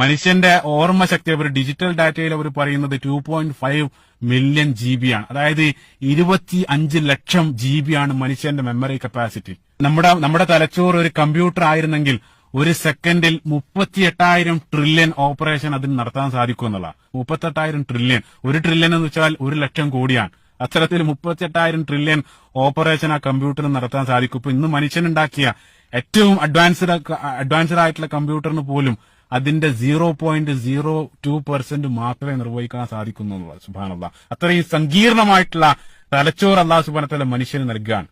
മനുഷ്യന്റെ ഓർമ്മശക്തി അവർ ഡിജിറ്റൽ ഡാറ്റയിൽ അവർ പറയുന്നത് two point five million G B ആണ്. അതായത് ഇരുപത്തി അഞ്ച് ലക്ഷം ജി ബി ആണ് മനുഷ്യന്റെ മെമ്മറി കപ്പാസിറ്റി നമ്മുടെ നമ്മുടെ തലച്ചോറ് ഒരു കമ്പ്യൂട്ടർ ആയിരുന്നെങ്കിൽ ഒരു സെക്കൻഡിൽ മുപ്പത്തി എട്ടായിരം ട്രില്യൺ ഓപ്പറേഷൻ അതിന് നടത്താൻ സാധിക്കും എന്നുള്ള മുപ്പത്തെട്ടായിരം ട്രില്യൺ ഒരു ട്രില്യൺ എന്ന് വെച്ചാൽ ഒരു ലക്ഷം കോടിയാണ്. അത്തരത്തിൽ മുപ്പത്തിയെട്ടായിരം ട്രില്യൺ ഓപ്പറേഷൻ ആ കമ്പ്യൂട്ടറിന് നടത്താൻ സാധിക്കും. ഇപ്പൊ ഇന്ന് മനുഷ്യനുണ്ടാക്കിയ ഏറ്റവും അഡ്വാൻസ്ഡ് അഡ്വാൻസ്ഡ് ആയിട്ടുള്ള കമ്പ്യൂട്ടറിന് പോലും അതിന്റെ zero point zero two percent മാത്രമേ നിർവഹിക്കാൻ സാധിക്കുന്നു സുബാനുള്ള അത്രയും സങ്കീർണമായിട്ടുള്ള തലച്ചോറ് അള്ളാഹു സുബാനത്തല മനുഷ്യന് നൽകുകയാണ്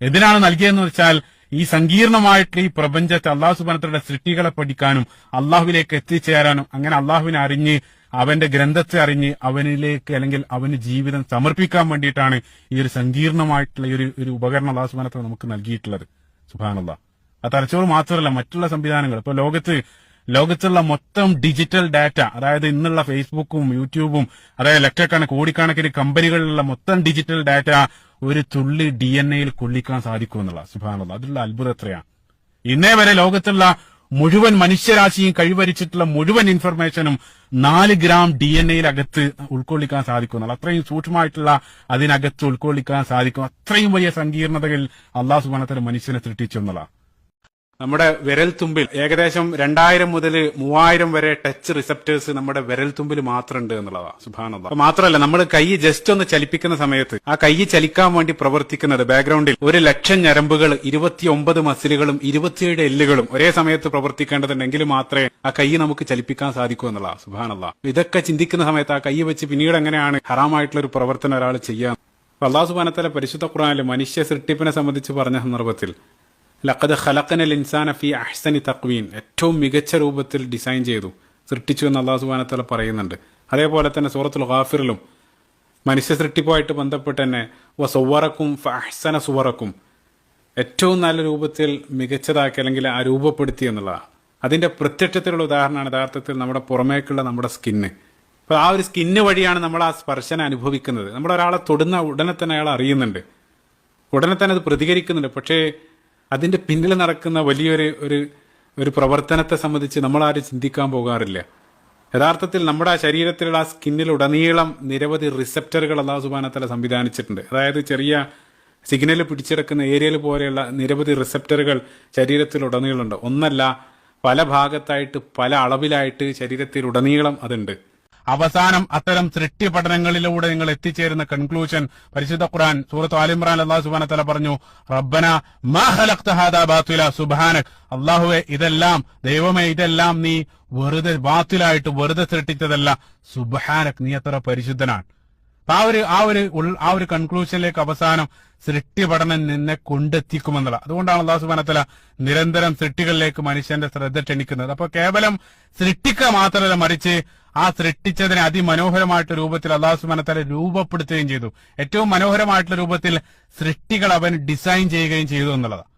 എന്തിനാണ് നൽകിയതെന്ന് വെച്ചാൽ ഈ സങ്കീർണമായിട്ടുള്ള ഈ പ്രപഞ്ചത്തെ അള്ളാഹു സുബാനത്തയുടെ സൃഷ്ടികളെ പഠിക്കാനും അള്ളാഹുവിലേക്ക് എത്തിച്ചേരാനും അങ്ങനെ അള്ളാഹുവിനെ അറിഞ്ഞ് അവന്റെ ഗ്രന്ഥത്തെ അറിഞ്ഞ് അവനിലേക്ക് അല്ലെങ്കിൽ അവന് ജീവിതം സമർപ്പിക്കാൻ വേണ്ടിയിട്ടാണ് ഈ ഒരു സങ്കീർണമായിട്ടുള്ള ഒരു ഒരു ഉപകരണം അള്ളാഹു സുബാനത്തെ നമുക്ക് നൽകിയിട്ടുള്ളത്. സുബാനുള്ള ആ തലച്ചോറ് മാത്രമല്ല മറ്റുള്ള സംവിധാനങ്ങൾ. ഇപ്പൊ ലോകത്ത് ലോകത്തുള്ള മൊത്തം ഡിജിറ്റൽ ഡാറ്റ അതായത് ഇന്നുള്ള ഫേസ്ബുക്കും യൂട്യൂബും അതായത് ലക്ഷക്കണക്ക് കോടിക്കണക്കിന് കമ്പനികളിലുള്ള മൊത്തം ഡിജിറ്റൽ ഡാറ്റ ഒരു തുള്ളി ഡി എൻ എയിൽ കൊള്ളിക്കാൻ സാധിക്കും എന്നുള്ള സുഭാനുള്ള അതിലുള്ള അത്ഭുതം എത്രയാണ്? ഇന്നേ വരെ ലോകത്തുള്ള മുഴുവൻ മനുഷ്യരാശിയും കഴിവരിച്ചിട്ടുള്ള മുഴുവൻ ഇൻഫർമേഷനും നാല് ഗ്രാം ഡി എൻ എയിലകത്ത് ഉൾക്കൊള്ളിക്കാൻ സാധിക്കും എന്നുള്ള അത്രയും സൂക്ഷ്മമായിട്ടുള്ള അതിനകത്ത് ഉൾക്കൊള്ളിക്കാൻ സാധിക്കും. അത്രയും വലിയ സങ്കീർണതകൾ അള്ളാഹു സുബാനത്തിന്റെ മനുഷ്യനെ സൃഷ്ടിച്ചു നമ്മുടെ വിരൽ തുമ്പിൽ ഏകദേശം രണ്ടായിരം മുതൽ മൂവായിരം വരെ ടച്ച് റിസപ്റ്റേഴ്സ് നമ്മുടെ വിരൽ തുമ്പിൽ മാത്രമുണ്ട് എന്നുള്ളതാണ് സുഭാനത അപ്പൊ മാത്രമല്ല നമ്മൾ കൈ ജസ്റ്റ് ഒന്ന് ചലിപ്പിക്കുന്ന സമയത്ത് ആ കൈ ചലിക്കാൻ വേണ്ടി പ്രവർത്തിക്കുന്നത് ബാക്ക്ഗ്രൗണ്ടിൽ ഒരു ലക്ഷം ഞരമ്പുകൾ ഇരുപത്തിയൊമ്പത് മസിലുകളും ഇരുപത്തിയേഴ് എല്ലുകളും ഒരേ സമയത്ത് പ്രവർത്തിക്കേണ്ടതുണ്ടെങ്കിൽ മാത്രമേ ആ കൈ നമുക്ക് ചലിപ്പിക്കാൻ സാധിക്കൂ എന്നുള്ള സുഭാന ഇതൊക്കെ ചിന്തിക്കുന്ന സമയത്ത് ആ കൈ വെച്ച് പിന്നീട് എങ്ങനെയാണ് ഹറാമായിട്ടുള്ള ഒരു പ്രവർത്തനം ഒരാൾ ചെയ്യാൻ അള്ളാഹു സുബാനത്തല പരിശുദ്ധ ഖുറാനിൽ മനുഷ്യ സൃഷ്ടിപ്പിനെ സംബന്ധിച്ച് പറഞ്ഞ സന്ദർഭത്തിൽ ലഖദ് ഖലഖനൽ ഇൻസാന ഫി അഹ്സനി തക്വീൻ. ഏറ്റവും മികച്ച രൂപത്തിൽ ഡിസൈൻ ചെയ്തു. സൃഷ്ടിച്ചു എന്ന് അള്ളാഹു സുബാനത്തല പറയുന്നുണ്ട്. അതേപോലെ തന്നെ സൂറത്തുൽ ഖാഫിറിലും മനുഷ്യ സൃഷ്ടിപ്പുമായിട്ട് ബന്ധപ്പെട്ട് തന്നെ വ സുവറക്കും ഫഹ്സന സുവറക്കും ഏറ്റവും നല്ല രൂപത്തിൽ മികച്ചതാക്കി അല്ലെങ്കിൽ ആ രൂപപ്പെടുത്തി എന്നുള്ളതാണ്. അതിന്റെ പ്രത്യക്ഷത്തിലുള്ള ഉദാഹരണമാണ് യഥാർത്ഥത്തിൽ നമ്മുടെ പുറമേക്കുള്ള നമ്മുടെ സ്കിന്ന്. അപ്പോൾ ആ ഒരു സ്കിന്ന് വഴിയാണ് നമ്മൾ ആ സ്പർശനം അനുഭവിക്കുന്നത്. നമ്മൾ ഒരാളെ തൊടുന്ന ഉടനെ തന്നെ അയാൾ അറിയുന്നുണ്ട്. ഉടനെ തന്നെ അത് പ്രതികരിക്കുന്നുണ്ട്. പക്ഷേ അതിന്റെ പിന്നിൽ നടക്കുന്ന വലിയൊരു ഒരു ഒരു പ്രവർത്തനത്തെ സംബന്ധിച്ച് നമ്മൾ ആരും ചിന്തിക്കാൻ പോകാറില്ല. യഥാർത്ഥത്തിൽ നമ്മുടെ ആ ശരീരത്തിലുള്ള ആ സ്കിന്നിൽ ഉടനീളം നിരവധി റിസപ്റ്ററുകൾ അള്ളാഹു സുബാനത്തല സംവിധാനിച്ചിട്ടുണ്ട്. അതായത് ചെറിയ സിഗ്നൽ പിടിച്ചെടുക്കുന്ന ഏരിയയിൽ പോലെയുള്ള നിരവധി റിസപ്റ്ററുകൾ ശരീരത്തിൽ ഉടനീളമുണ്ട്. ഒന്നല്ല പല ഭാഗത്തായിട്ട് പല അളവിലായിട്ട് ശരീരത്തിൽ ഉടനീളം അതുണ്ട്. അവസാനം അത്തരം സൃഷ്ടി പഠനങ്ങളിലൂടെ നിങ്ങൾ എത്തിച്ചേരുന്ന കൺക്ലൂഷൻ പരിശുദ്ധ ഖുർആൻ സൂറത്ത് ആലിമ്രാൻ അള്ളാഹു സുബാന തല പറഞ്ഞു റബ്ബന ബാത്തുല സുബാനക് അള്ളാഹുവെ ഇതെല്ലാം ദൈവമേ ഇതെല്ലാം നീ വെറുതെ ബാത്തിലായിട്ട് വെറുതെ സൃഷ്ടിച്ചതല്ല. സുബാനക് നീ അത്ര പരിശുദ്ധനാണ്. ആ ഒരു ആ ഒരു ആ ഒരു കൺക്ലൂഷനിലേക്ക് അവസാനം സൃഷ്ടി പഠനം നിന്നെ കൊണ്ടെത്തിക്കുമെന്നുള്ള അതുകൊണ്ടാണ് അള്ളാഹു സുബാനത്തല നിരന്തരം സൃഷ്ടികളിലേക്ക് മനുഷ്യന്റെ ശ്രദ്ധ ക്ഷണിക്കുന്നത്. അപ്പൊ കേവലം സൃഷ്ടിക്ക മാത്രമല്ല മറിച്ച് ആ സൃഷ്ടിച്ചതിനെ അതിമനോഹരമായിട്ട് രൂപത്തിൽ അള്ളാഹു സുബാനത്തല രൂപപ്പെടുത്തുകയും ചെയ്തു. ഏറ്റവും മനോഹരമായിട്ടുള്ള രൂപത്തിൽ സൃഷ്ടികൾ അവൻ ഡിസൈൻ ചെയ്യുകയും ചെയ്തു എന്നുള്ളതാണ്.